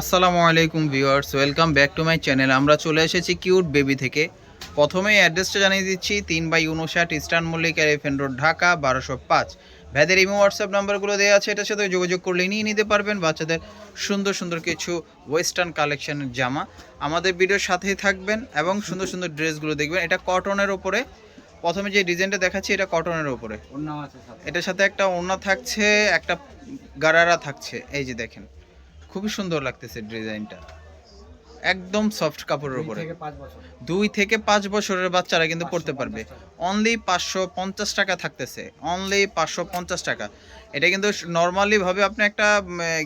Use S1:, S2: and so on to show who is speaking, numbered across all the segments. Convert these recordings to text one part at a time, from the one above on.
S1: আসসালামু আলাইকুম viewers welcome back to my channel. আমরা চলে এসেছি কিউট বেবি থেকে। প্রথমেই অ্যাড্রেসটা জানিয়ে দিচ্ছি তিন বাই উনষাট eastern Mallik elephant road Dhaka বারোশো পাঁচ। ভ্যাদের ইমো হোয়াটসঅ্যাপ নাম্বারগুলো দেওয়া আছে এটার সাথে যোগাযোগ করলে নিয়ে নিতে পারবেন বাচ্চাদের সুন্দর সুন্দর কিছু ওয়েস্টার্ন কালেকশনের জামা। আমাদের ভিডিওর সাথেই থাকবেন এবং সুন্দর সুন্দর ড্রেসগুলো দেখবেন। এটা কটনের ওপরে। প্রথমে যে ডিজাইনটা দেখাচ্ছি এটা কটনের ওপরে। এটার সাথে একটা ওড়না থাকছে একটা গারারা থাকছে। এই যে দেখেন। খুবই সুন্দর লাগতেছে ডিজাইনটা। একদম সফট কাপড়ের উপরে। দুই থেকে পাঁচ বছরের বাচ্চারা কিন্তু পড়তে পারবে। অনলি পাঁচশো পঞ্চাশ টাকা থাকতেছে। অনলি পাঁচশো পঞ্চাশ টাকা। এটা কিন্তু নর্মালি ভাবে আপনি একটা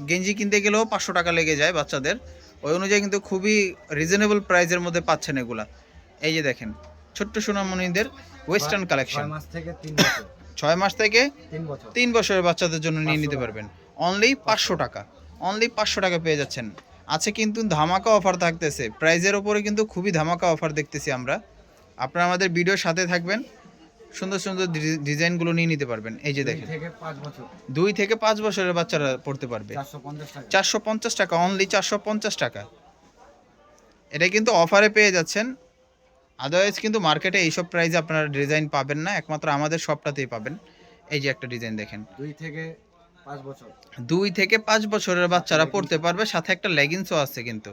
S1: গেঞ্জি কিনতে গেলেও পাঁচশো টাকা লেগে যায় বাচ্চাদের। ওই অনুযায়ী কিন্তু খুবই রিজনেবল প্রাইসের মধ্যে পাচ্ছেন এগুলা। এই যে দেখেন ছোট্ট সোনামণিদের ওয়েস্টার্ন কালেকশন
S2: ছয় মাস থেকে তিন
S1: বছরের বাচ্চাদের জন্য নিয়ে নিতে পারবেন। অনলি পাঁচশো টাকা। অনলি পাঁচশো টাকা পেয়ে যাচ্ছেন। আছে কিন্তু ধামাকা অফার থাকতেছে। প্রাইজের ওপরে কিন্তু খুবই ধামাকা অফার দেখতেছি আমরা। আপনারা আমাদের ভিডিওর সাথে থাকবেন। সুন্দর সুন্দর ডিজাইনগুলো নিয়ে নিতে পারবেন। এই যে দেখেন। দুই থেকে পাঁচ বছরের বাচ্চারা পড়তে পারবে।
S2: চারশো পঞ্চাশ টাকা।
S1: অনলি চারশো পঞ্চাশ টাকা। এটা কিন্তু অফারে পেয়ে যাচ্ছেন। আদারওয়াইজ কিন্তু মার্কেটে এইসব প্রাইসে আপনারা ডিজাইন পাবেন না। একমাত্র আমাদের শপটাতেই পাবেন। এই যে একটা ডিজাইন দেখেন।
S2: দুই থেকে
S1: দুই থেকে পাঁচ বছরের বাচ্চারা পড়তে পারবে সাথে একটা লেগিংসও আছে কিন্তু।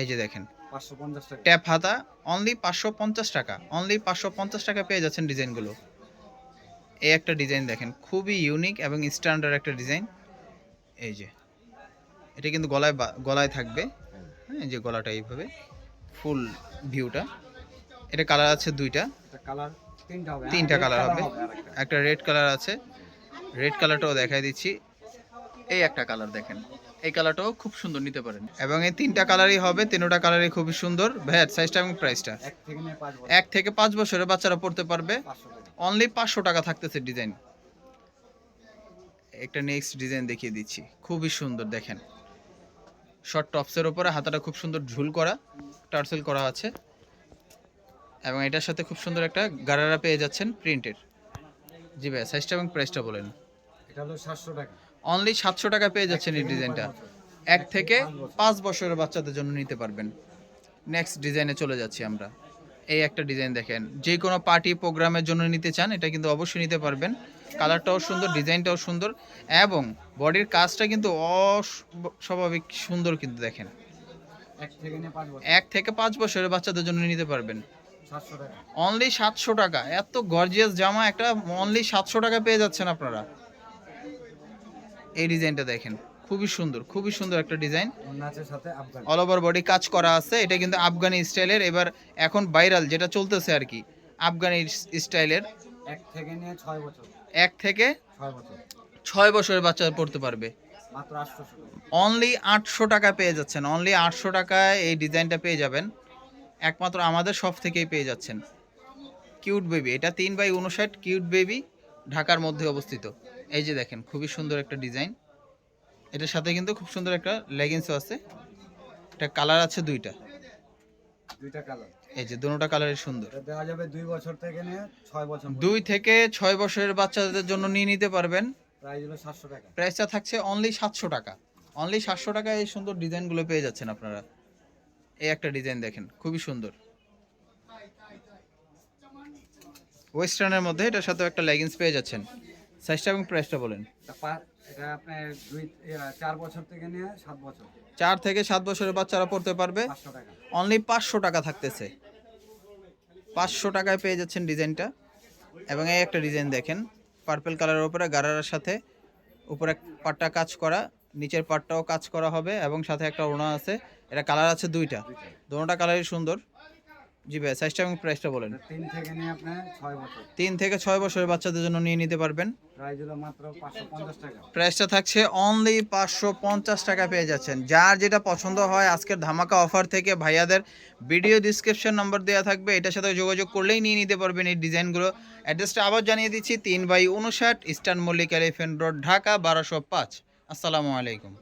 S1: এই যে দেখেন। ট্যাপ হাতা অনলি পাঁচশো পঞ্চাশ টাকা। অনলি পাঁচশো পঞ্চাশ টাকা পেয়ে যাচ্ছেন ডিজাইনগুলো। এই একটা ডিজাইন দেখেন খুবই ইউনিক এবং স্ট্যান্ডার্ড একটা ডিজাইন। এই যে এটা কিন্তু গলায় গলায় থাকবে। হ্যাঁ এই যে গলাটা এইভাবে ফুল ভিউটা এটা কালার আছে দুইটা।
S2: কালার তিনটা
S1: তিনটা
S2: হ্যাঁ,
S1: কালার হবে। একটা রেড কালার আছে। রেড কালারটাও দেখাই দিচ্ছি। এই একটা কালার দেখেন। এই কালারটাও খুব সুন্দর নিতে পারেন। এবং এই তিনটা কালারই হবে তিনটা কালারই খুবই সুন্দর। ভ্যাট সাইজটা এবং প্রাইসটা
S2: এক থেকে পাঁচ
S1: বছরের বাচ্চারা পড়তে পারবে। অনলি পাঁচশো টাকা থাকতেছে ডিজাইন একটা নেক্সট ডিজাইন দেখিয়ে দিচ্ছি। খুবই সুন্দর দেখেন। শর্ট টপসের ওপরে হাতাটা খুব সুন্দর ঝুল করা টার্সেল করা আছে। এবং এটার সাথে খুব সুন্দর একটা গারারা পেয়ে যাচ্ছেন প্রিন্টের জি ভাই সাইজটা এবং প্রাইসটা বলেন।
S2: এটা হলো সাতশো টাকা।
S1: অনলি সাতশো টাকা পেয়ে যাচ্ছেন এই ডিজাইনটা। এক থেকে
S2: পাঁচ
S1: বছরের। বাচ্চাদের জন্য নিতে পারবেন। নেক্সট ডিজাইনে চলে যাচ্ছি আমরা। এই একটা ডিজাইন দেখেন। যে কোনো পার্টি প্রোগ্রামের জন্য নিতে চান এটা কিন্তু অবশ্যই নিতে পারবেন। কালারটাও সুন্দর ডিজাইনটাও সুন্দর এবং বডির কাজটা কিন্তু অস্বাভাবিক সুন্দর কিন্তু দেখেন।
S2: এক থেকে পাঁচ বছর।
S1: এক থেকে পাঁচ বছরের বাচ্চাদের জন্য নিতে পারবেন। অনলি সাতশো টাকা। এত গর্জিয়াস জামা একটা অনলি সাতশো টাকা পেয়ে যাচ্ছেন আপনারা। এই ডিজাইনটা দেখেন খুবই সুন্দর খুবই সুন্দর একটা ডিজাইন। অল ওভার বডি কাজ করা আছে এটা কিন্তু আফগানি স্টাইলের এবার এখন ভাইরাল যেটা চলতেছে আর কি আফগানি স্টাইলের।
S2: এক থেকে নিয়ে ছয় বছর।
S1: এক থেকে
S2: ছয় বছর।
S1: ছয় বছরের বাচ্চা পড়তে পারবে।
S2: মাত্র আটশো টাকা
S1: অনলি আটশো টাকা পেয়ে যাচ্ছেন অনলি আটশো টাকায় এই ডিজাইনটা পেয়ে যাবেন। একমাত্র আমাদের সব থেকেই পেয়ে যাচ্ছেন। কিউট বেবি এটা তিন বাই উনষাট কিউট বেবি ঢাকার মধ্যে অবস্থিত। এই যে দেখেন খুবই সুন্দর একটা ডিজাইন। এটার সাথে কিন্তু খুব সুন্দর একটা লেগিংসও আছে। এটা কালার আছে দুইটা।
S2: দুইটা কালার
S1: এই যে দুটোটা কালারই সুন্দর।
S2: এটা দেওয়া যাবে দুই বছর থেকে নিয়ে ছয় বছর
S1: দুই থেকে ছয় বছরের বাচ্চাদের জন্য নিয়ে নিতে পারবেন।
S2: প্রাইস হলো সাতশো টাকা।
S1: প্রাইসটা থাকছে অনলি সাতশো টাকা। অনলি সাতশো টাকায় এই সুন্দর ডিজাইনগুলো পেয়ে যাচ্ছেন আপনারা। এই একটা ডিজাইন দেখেন খুবই সুন্দর। ওয়েস্টার্নের মধ্যে এটার সাথে একটা লেগিংস পেয়ে যাচ্ছেন। সাইজটা এবং প্রাইসটা বলেন।
S2: এটা আপনার দুই চার বছর থেকে নিয়ে সাত বছর।
S1: চার থেকে সাত বছরের বাচ্চারা পড়তে পারবে। অনলি পাঁচশো টাকা থাকতেছে। পাঁচশো টাকায় পেয়ে যাচ্ছেন ডিজাইনটা। এবং এই একটা ডিজাইন দেখেন পার্পেল কালারের উপরে গারার সাথে উপরে পাটটা কাজ করা নিচের পাটটাও কাজ করা হবে এবং সাথে একটা ওড়না আছে। এটা কালার আছে দুইটা। দুটোটা কালারই সুন্দর। জি ভাই সাইজটা এবং প্রাইসটা বলেন।
S2: তিন থেকে নিয়ে আপনার ছয় বছর।
S1: তিন থেকে ছয় বছরের বাচ্চাদের জন্য নিয়ে নিতে পারবেন।
S2: প্রাইস হলো মাত্র পাঁচশো পঞ্চাশ টাকা।
S1: প্রাইসটা থাকছে অনলি পাঁচশো পঞ্চাশ টাকা পেয়ে যাচ্ছেন। যার যেটা পছন্দ হয় আজকের ধামাকা অফার থেকে ভাইয়াদের ভিডিও ডিসক্রিপশন নাম্বার দেওয়া থাকবে। এটার সাথে যোগাযোগ করলেই নিয়ে নিতে পারবেন এই ডিজাইনগুলো। অ্যাড্রেসটা আবার জানিয়ে দিচ্ছি তিন বাই উনষাট eastern Mallik elephant road Dhaka বারোশো পাঁচ। আসসালামু আলাইকুম।